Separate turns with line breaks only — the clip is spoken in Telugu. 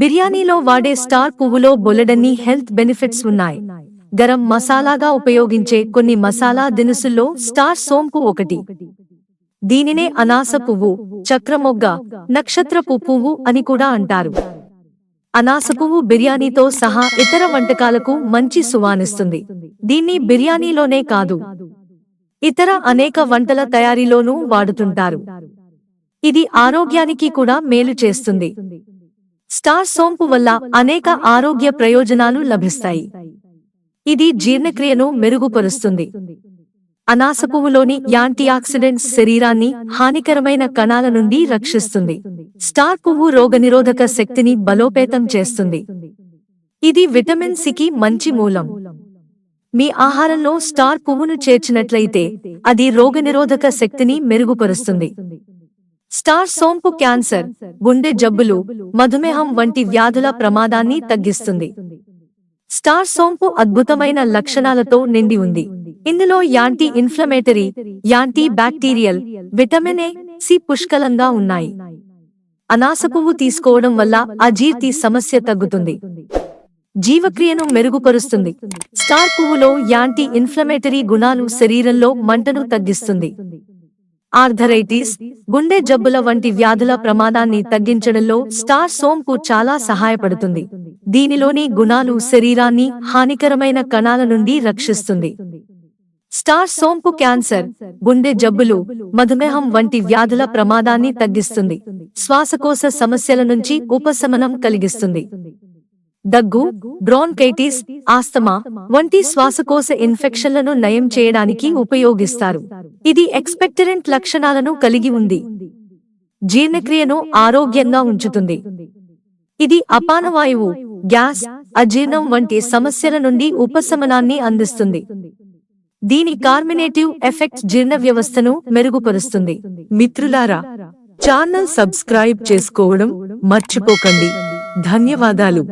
బిర్యానీలో వాడే స్టార్ పువ్వులో బొలెడన్ని హెల్త్ బెనిఫిట్స్ ఉన్నాయి. గరం మసాలాగా ఉపయోగించే కొన్ని మసాలా దినుసుల్లో స్టార్ సోంపు ఒకటి. దీనినే అనాస పువ్వు చక్రమొగ్గ నక్షత్రపు పువ్వు అని కూడా అంటారు. అనాస పువ్వు బిర్యానీతో సహా ఇతర వంటకాలకు మంచి సువానిస్తుంది. దీన్ని బిర్యానీలోనే కాదు ఇతర అనేక వంటల తయారీలోనూ వాడుతుంటారు. ఇది ఆరోగ్యానికి కూడా మేలు చేస్తుంది. స్టార్ సోంపు వల్ల అనేక ఆరోగ్య ప్రయోజనాలు లభిస్తాయి. ఇది జీర్ణక్రియను మెరుగుపరుస్తుంది. అనాస పువ్వులోని యాంటీఆక్సిడెంట్స్ శరీరాన్ని హానికరమైన కణాల నుండి రక్షిస్తుంది. స్టార్ పువ్వు రోగనిరోధక శక్తిని బలోపేతం చేస్తుంది. ఇది విటమిన్ సికి మంచి మూలం. మీ ఆహారంలో స్టార్ పువ్వును చేర్చినట్లయితే అది రోగనిరోధక శక్తిని మెరుగుపరుస్తుంది. స్టార్ సోంపు క్యాన్సర్ గుండె జబ్బులు మధుమేహం వంటి వ్యాధుల ప్రమాదాన్ని తగ్గిస్తుంది. స్టార్ సోంపు అద్భుతమైన లక్షణాలతో నిండి ఉంది. ఇందులో anti inflammatory anti bacterial vitamin A C పుష్కలంగా ఉన్నాయి. అనాస పువ్వు తీసుకోవడం వల్ల అజీర్తి సమస్య తగ్గుతుంది. జీవక్రియను మెరుగుపరుస్తుంది. స్టార్ పువ్వులో యాంటీ ఇన్ఫ్లమేటరీ గుణాలు శరీరంలో మంటను తగ్గిస్తుంది. ఆర్థరైటిస్ గుండె జబ్బుల వంటి వ్యాధుల ప్రమాదాన్ని తగ్గించడంలో స్టార్ సోంపు చాలా సహాయపడుతుంది. దీనిలోని గుణాలు శరీరాన్ని హానికరమైన కణాల నుండి రక్షిస్తుంది. స్టార్ సోంపు క్యాన్సర్ గుండె జబ్బులు మధుమేహం వంటి వ్యాధుల ప్రమాదాన్ని తగ్గిస్తుంది. శ్వాసకోశ సమస్యల నుంచి ఉపశమనం కలిగిస్తుంది. దగ్గు బ్రోన్కైటిస్ ఆస్తమా వంటి శ్వాసకోశ ఇన్ఫెక్షన్లను నయం చేయడానికి ఉపయోగిస్తారు. ఇది ఎక్స్పెక్టరెంట్ లక్షణాలను కలిగి ఉంది. జీర్ణక్రియను ఆరోగ్యంగా ఉంచుతుంది. ఇది అపానవాయువు గ్యాస్ అజీర్ణం వంటి సమస్యల నుండి ఉపశమనాన్ని అందిస్తుంది. దీని కార్మినేటివ్ ఎఫెక్ట్ జీర్ణ వ్యవస్థను మెరుగుపరుస్తుంది. మిత్రులారా ఛానల్ సబ్స్క్రైబ్ చేసుకోవడం మర్చిపోకండి. ధన్యవాదాలు.